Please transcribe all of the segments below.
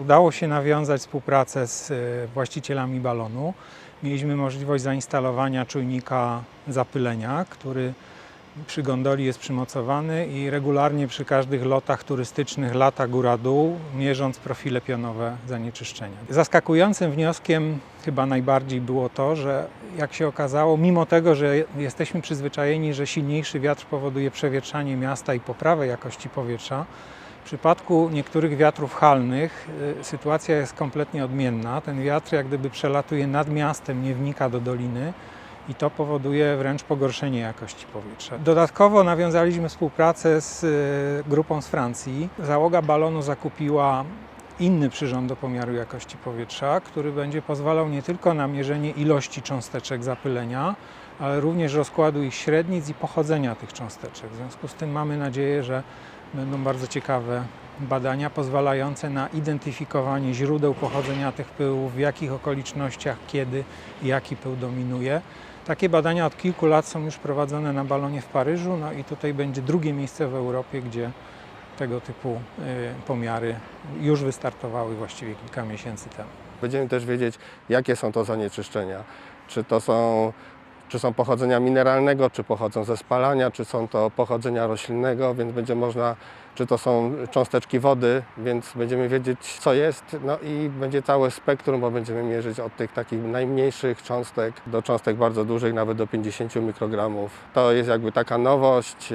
Udało się nawiązać współpracę z e, właścicielami balonu. Mieliśmy możliwość zainstalowania czujnika zapylenia, który przy gondoli jest przymocowany i regularnie przy każdych lotach turystycznych lata góra-dół, mierząc profile pionowe zanieczyszczenia. Zaskakującym wnioskiem chyba najbardziej było to, że jak się okazało, mimo tego, że jesteśmy przyzwyczajeni, że silniejszy wiatr powoduje przewietrzanie miasta i poprawę jakości powietrza, w przypadku niektórych wiatrów halnych y, sytuacja jest kompletnie odmienna. Ten wiatr jak gdyby przelatuje nad miastem, nie wnika do doliny i to powoduje wręcz pogorszenie jakości powietrza. Dodatkowo nawiązaliśmy współpracę z y, grupą z Francji. Załoga balonu zakupiła inny przyrząd do pomiaru jakości powietrza, który będzie pozwalał nie tylko na mierzenie ilości cząsteczek zapylenia, ale również rozkładu ich średnic i pochodzenia tych cząsteczek. W związku z tym mamy nadzieję, że będą bardzo ciekawe badania pozwalające na identyfikowanie źródeł pochodzenia tych pyłów, w jakich okolicznościach, kiedy jaki pył dominuje. Takie badania od kilku lat są już prowadzone na balonie w Paryżu, no i tutaj będzie drugie miejsce w Europie, gdzie tego typu y, pomiary już wystartowały właściwie kilka miesięcy temu. Będziemy też wiedzieć, jakie są to zanieczyszczenia. Czy to są, czy są pochodzenia mineralnego, czy pochodzą ze spalania, czy są to pochodzenia roślinnego, więc będzie można, czy to są cząsteczki wody, więc będziemy wiedzieć, co jest. No i będzie całe spektrum, bo będziemy mierzyć od tych takich najmniejszych cząstek do cząstek bardzo dużych, nawet do 50 mikrogramów. To jest jakby taka nowość.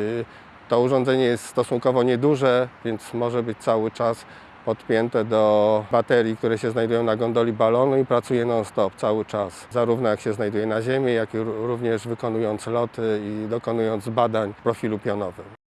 To urządzenie jest stosunkowo nieduże, więc może być cały czas podpięte do baterii, które się znajdują na gondoli balonu i pracuje non-stop cały czas. Zarówno jak się znajduje na ziemi, jak i ró- również wykonując loty i dokonując badań w profilu pionowym.